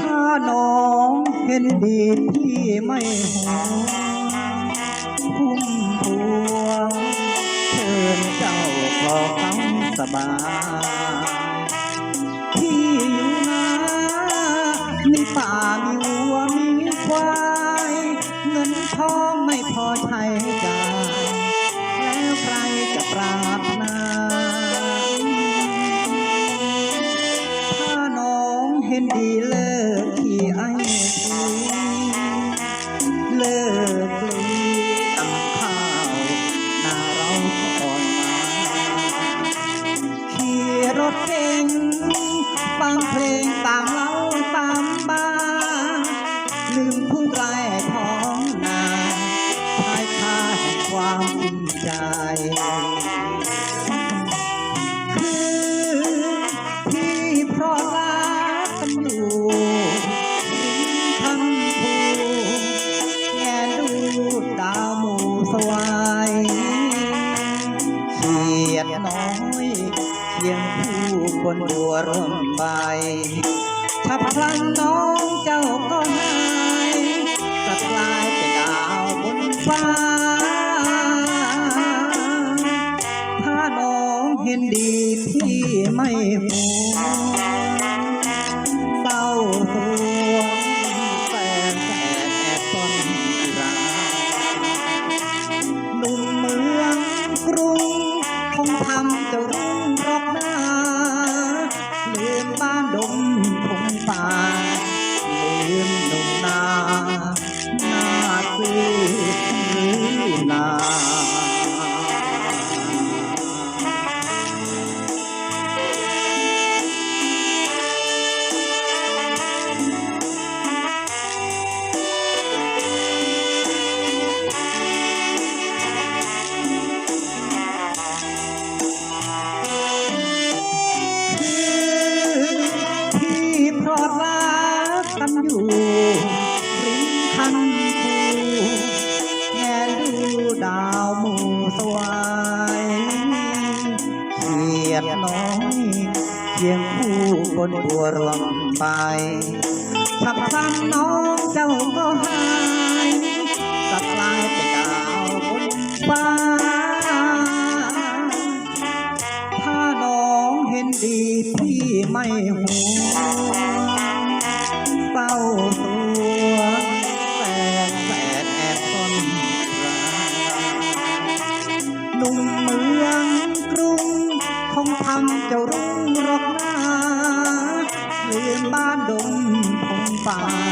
ถ้าน้องเห็นดีพี่ไม่หวงพุ่ม บายที่อยู่นามีป่ามีวัวมีควายเงินทองไม่พอใช้จ่ายแล้วใครจะปราบนาถ้าน้องเห็นดีเลิก ขี่รถเก่งฟังเพลงตามเล่าตามบ้านลืมผู้ไรท้องนาชายคาแห่งความจริงใจ คือที่เพราะรักกันอยู่ริมคำพูแงดูดาวหมูสวายเขียดน้อย คียงคู่คนบัวร่วมไป ถ้าพลันน้องเจ้าก็หายกลับกลายเป็นดาวบนฟ้า ถ้าน้องเห็นดีพี่ไม่ห่ว เคียงคู่บนบัวรวมไปถ้าพลันน้องเจ้าก็หายกลักลายเป็นดาวบนฟ้า ถ้าน้องเห็นดีพี่ไม่ห่วงเศร้าสวแฟนแสดแอบต้นรักหนุ่มเมืองกรุงคงทำเจ้ารุ่งหร อกหน้าลืมบ้านดงคงป่า